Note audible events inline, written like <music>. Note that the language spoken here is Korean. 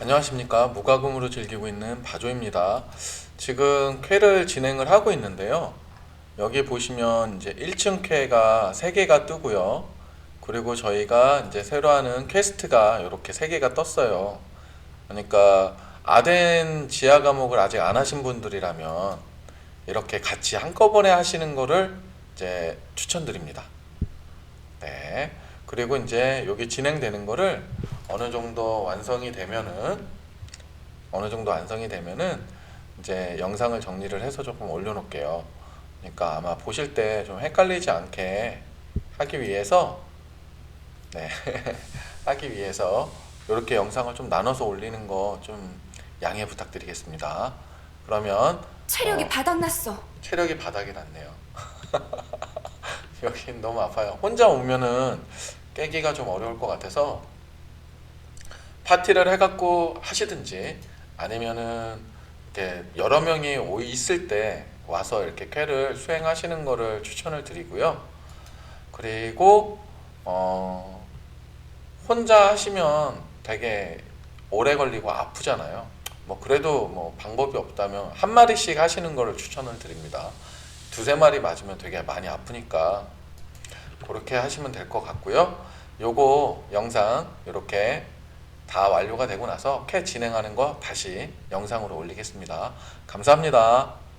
안녕하십니까 무과금으로 즐기고 있는 바조입니다. 지금 쾌를 진행을 하고 있는데요. 여기 보시면 이제 1층 쾌가 3개가 뜨고요. 그리고 저희가 이제 새로 하는 퀘스트가 이렇게 3개가 떴어요. 그러니까 아덴 지하 과목을 아직 안 하신 분들이라면 이렇게 같이 한꺼번에 하시는 거를 이제 추천드립니다. 네. 그리고 이제 여기 진행되는 거를 어느 정도 완성이 되면은 어느 정도 완성이 되면은 이제 영상을 정리를 해서 조금 올려놓을게요. 그러니까 아마 보실 때 좀 헷갈리지 않게 하기 위해서 네 <laughs> 하기 위해서 이렇게 영상을 좀 나눠서 올리는 거 좀 양해 부탁드리겠습니다. 그러면 체력이 어. 바닥났어. 체력이 바닥이 났네요. <laughs> 여긴 너무 아파요. 혼자 오면은 깨기가 좀 어려울 것 같아서 파티를 해갖고 하시든지 아니면은 이렇게 여러 명이 오- 있을 때 와서 이렇게 쾌를 수행하시는 거를 추천을 드리고요. 그리고 어 혼자 하시면 되게 오래 걸리고 아프잖아요. 뭐 그래도 뭐 방법이 없다면 한 마리씩 하시는 거를 추천을 드립니다. 두세 마리 맞으면 되게 많이 아프니까 그렇게 하시면 될 것 같고요. 요거 영상 이렇게 다 완료가 되고 나서 캐 진행하는 거 다시 영상으로 올리겠습니다. 감사합니다.